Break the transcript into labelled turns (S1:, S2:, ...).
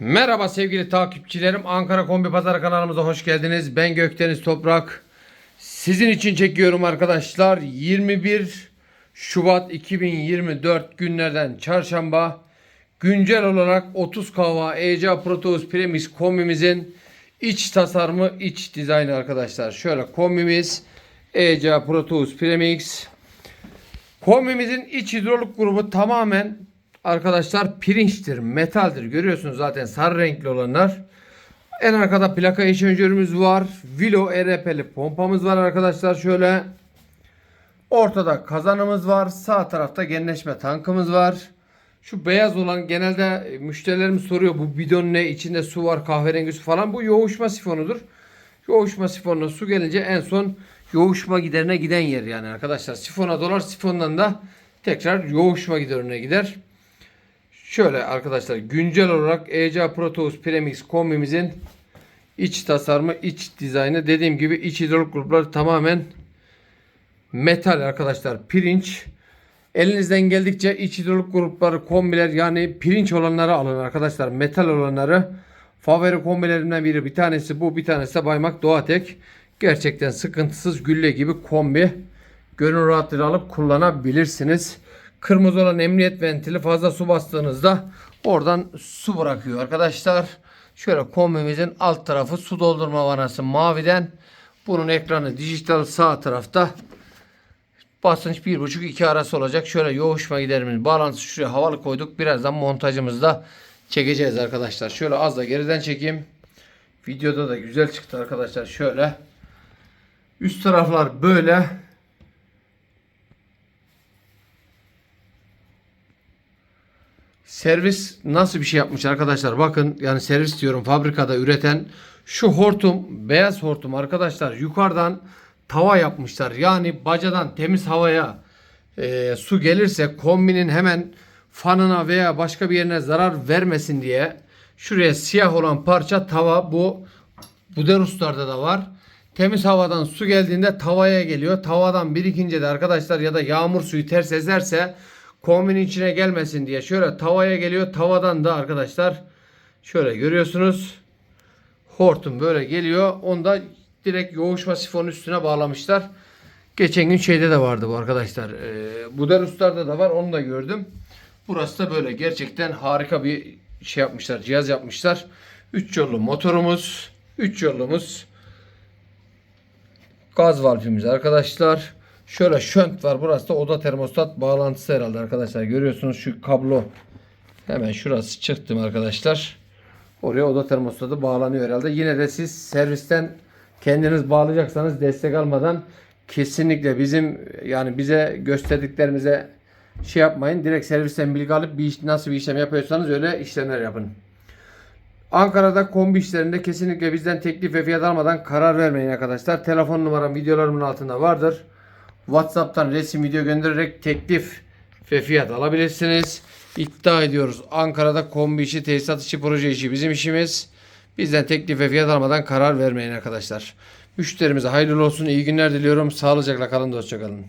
S1: Merhaba sevgili takipçilerim. Ankara Kombi Pazarı kanalımıza hoş geldiniz. Ben Gökdeniz Toprak. Sizin için çekiyorum arkadaşlar. 21 Şubat 2024 günlerden çarşamba. Güncel olarak 30 kava ECA Proteus Premix kombimizin iç tasarımı, iç dizaynı arkadaşlar. Şöyle kombimiz ECA Proteus Premix. Kombimizin iç hidrolik grubu tamamen arkadaşlar pirinçtir, metaldir. Görüyorsunuz zaten sarı renkli olanlar. En arkada plaka eşenjörümüz var. Vilo ERP'li pompamız var arkadaşlar. Şöyle ortada kazanımız var. Sağ tarafta genleşme tankımız var. Şu beyaz olan genelde müşterilerimiz soruyor bu bidon ne içinde su var kahverengi su falan bu yoğuşma sifonudur. Yoğuşma sifonuna su gelince en son yoğuşma giderine giden yer yani arkadaşlar. Sifona dolar sifondan da tekrar yoğuşma giderine gider. Şöyle arkadaşlar güncel olarak ECA Proteus Premix kombimizin iç tasarımı, iç dizaynı dediğim gibi iç hidrolik grupları tamamen metal arkadaşlar. Pirinç. Elinizden geldikçe iç hidrolik grupları kombiler yani pirinç olanları alın arkadaşlar. Metal olanları. Favori kombilerimden biri bir tanesi bu bir tanesi de Baymak Doğatek. Gerçekten sıkıntısız gülle gibi kombi. Gönül rahatlığıyla alıp kullanabilirsiniz. Kırmızı olan emniyet ventili fazla su bastığınızda oradan su bırakıyor arkadaşlar. Şöyle kombimizin alt tarafı su doldurma vanası maviden. Bunun ekranı dijital sağ tarafta. Basınç 1.5-2 arası olacak. Şöyle yoğuşma giderimiz bağlantısı şuraya havalı koyduk. Birazdan montajımızda çekeceğiz arkadaşlar. Şöyle az da geriden çekeyim. Videoda da güzel çıktı arkadaşlar. Şöyle. Üst taraflar böyle. Servis nasıl bir şey yapmış arkadaşlar? Bakın yani servis diyorum fabrikada üreten şu hortum beyaz hortum arkadaşlar yukarıdan tava yapmışlar. Yani bacadan temiz havaya e, su gelirse kombinin hemen fanına veya başka bir yerine zarar vermesin diye şuraya siyah olan parça tava bu Buderuslarda da var. Temiz havadan su geldiğinde tavaya geliyor. Tavadan birikince de arkadaşlar ya da yağmur suyu ters ezerse kombinin içine gelmesin diye şöyle tavaya geliyor. Tavadan da arkadaşlar şöyle görüyorsunuz. Hortum böyle geliyor. Onda direkt yoğuşma sifonu üstüne bağlamışlar. Geçen gün şeyde de vardı bu arkadaşlar. Ee, Buderuslarda da var. Onu da gördüm. Burası da böyle. Gerçekten harika bir şey yapmışlar. Cihaz yapmışlar. 3 yollu motorumuz. 3 yolumuz. Gaz valfimiz arkadaşlar. Şöyle şönt var. Burası da oda termostat bağlantısı herhalde arkadaşlar. Görüyorsunuz şu kablo. Hemen şurası çıktım arkadaşlar. Oraya oda termostatı bağlanıyor herhalde. Yine de siz servisten kendiniz bağlayacaksanız destek almadan kesinlikle bizim yani bize gösterdiklerimize şey yapmayın. Direkt servisten bilgi alıp bir iş, nasıl bir işlem yapıyorsanız öyle işlemler yapın. Ankara'da kombi işlerinde kesinlikle bizden teklif ve fiyat almadan karar vermeyin arkadaşlar. Telefon numaram videolarımın altında vardır. WhatsApp'tan resim video göndererek teklif ve fiyat alabilirsiniz. İddia ediyoruz. Ankara'da kombi işi, tesisat işi, proje işi bizim işimiz. Bizden teklif ve fiyat almadan karar vermeyin arkadaşlar. Müşterimize hayırlı olsun. İyi günler diliyorum. Sağlıcakla kalın, hoşça kalın.